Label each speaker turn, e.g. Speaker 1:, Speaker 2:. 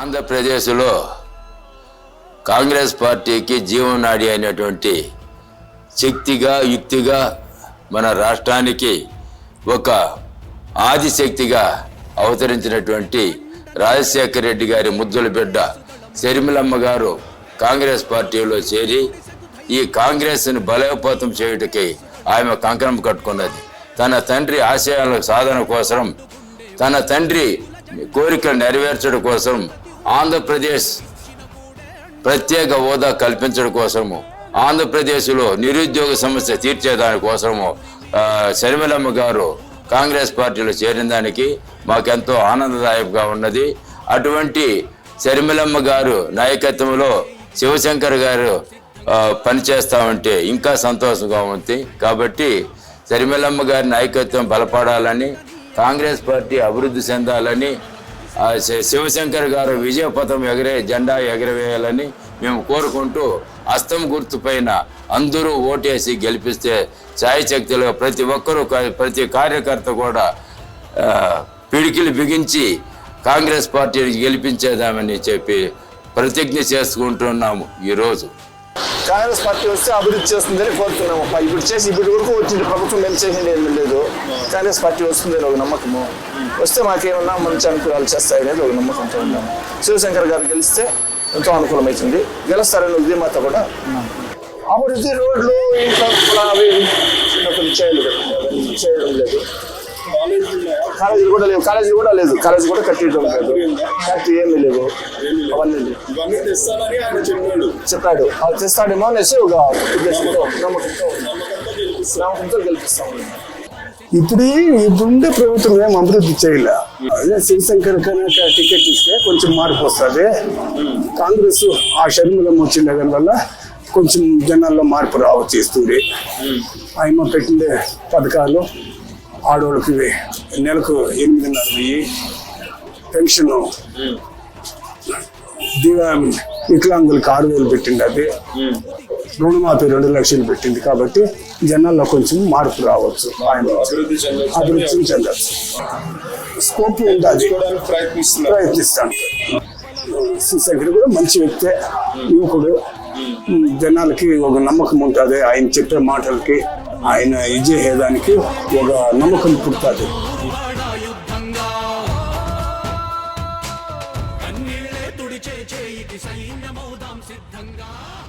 Speaker 1: ఆంధ్రప్రదేశ్లో కాంగ్రెస్ పార్టీకి జీవనాడి అయినటువంటి శక్తిగా యుక్తిగా మన రాష్ట్రానికి ఒక ఆదిశక్తిగా అవతరించినటువంటి రాజశేఖర రెడ్డి గారి ముద్దుల బిడ్డ శర్మిలమ్మ గారు కాంగ్రెస్ పార్టీలో చేరి ఈ కాంగ్రెస్ని బలోపేతం చేయుటకి ఆమె కంకణం కట్టుకున్నది. తన తండ్రి ఆశయాల సాధన కోసం తన తండ్రి కోరికలు నెరవేర్చడం కోసం ఆంధ్రప్రదేశ్ ప్రత్యేక హోదా కల్పించడం కోసము ఆంధ్రప్రదేశ్లో నిరుద్యోగ సమస్య తీర్చేదాని కోసము శర్మిలమ్మ గారు కాంగ్రెస్ పార్టీలో చేరిన దానికి మాకెంతో ఆనందదాయకంగా ఉన్నది. అటువంటి శర్మిలమ్మ గారు నాయకత్వంలో శివశంకర్ గారు పనిచేస్తామంటే ఉంటే ఇంకా సంతోషంగా ఉంది. కాబట్టి శర్మిలమ్మ గారి నాయకత్వం బలపడాలని కాంగ్రెస్ పార్టీ అభివృద్ధి చెందాలని శివశంకర్ గారు విజయపథం ఎగరే జెండా ఎగరవేయాలని మేము కోరుకుంటూ అస్తం గుర్తు పైన అందరూ ఓటేసి గెలిపిస్తే సాయి ప్రతి ఒక్కరూ ప్రతి కార్యకర్త కూడా పిడికిలు బిగించి కాంగ్రెస్ పార్టీని గెలిపించేదామని చెప్పి ప్రతిజ్ఞ చేసుకుంటున్నాము ఈరోజు.
Speaker 2: కాంగ్రెస్ పార్టీ వస్తే అభివృద్ధి చేస్తుందని కోరుతున్నాము. ఇప్పుడు చేసి ఇప్పటి వరకు వచ్చింది ప్రభుత్వం మేము చేసింది ఏమీ లేదు. కాంగ్రెస్ పార్టీ వస్తుందని ఒక నమ్మకము. వస్తే మాకేమన్నా మంచి అనుకూలాలు చేస్తాయి అనేది ఒక నమ్మకంతో ఉన్నాము. శివశంకర్ గారు గెలిస్తే ఎంతో అనుకూలమవుతుంది గెలుస్తారని ఉద్యమత కూడా. అభివృద్ధి రోడ్లు ఇంట్లో అవి చేయలేదు చేయడం లేదు. కాలేజీలు కూడా లేవు. కాలేజీ కూడా లేదు. కాలేజీ కూడా కట్టడం లేదు. ఫ్యాక్టరీ ఏమీ లేవు. అవన్నీ
Speaker 3: చెప్పాడు.
Speaker 2: చెప్పాడు. అది తెస్తాడేమో అనేసి ఒక ఉద్దేశంతో నమ్మకంతో. నమ్మకంతో గెలిపిస్తాం.
Speaker 4: ఇప్పుడు ఇప్పుడుండే ప్రభుత్వం ఏం అభివృద్ధి చేయలే అదే శివశంకర్ కనుక టికెట్ ఇస్తే కొంచెం మార్పు వస్తుంది. కాంగ్రెస్ ఆ షర్మిలం వచ్చిన వల్ల కొంచెం జనాల్లో మార్పు రావచ్చు ఇస్తుంది ఆయన పెట్టిండే పథకాలు ఆడవాళ్ళకి నెలకు ఎనిమిదిన్నర వెయ్యి పెన్షన్ వికలాంగులకి ఆరు వేలు పెట్టింది అది. రుణమాఫీ రెండు లక్షలు పెట్టింది కాబట్టి జనాల్లో కొంచెం మార్పు రావచ్చు. ఆయన
Speaker 3: అభివృద్ధి చెందొచ్చు.
Speaker 4: స్కోప్
Speaker 3: ప్రయత్నిస్తున్నారు.
Speaker 4: ప్రయత్నిస్తాను. శివశంకర్ కూడా మంచి వ్యక్తే యువకుడు. జనాలకి ఒక నమ్మకం ఉంటుంది. ఆయన చెప్పే మాటలకి ఆయన ఇది చేసేదానికి ఒక నమ్మకం పుడుతుంది. సైన్యమౌదాం సిద్ధంగా.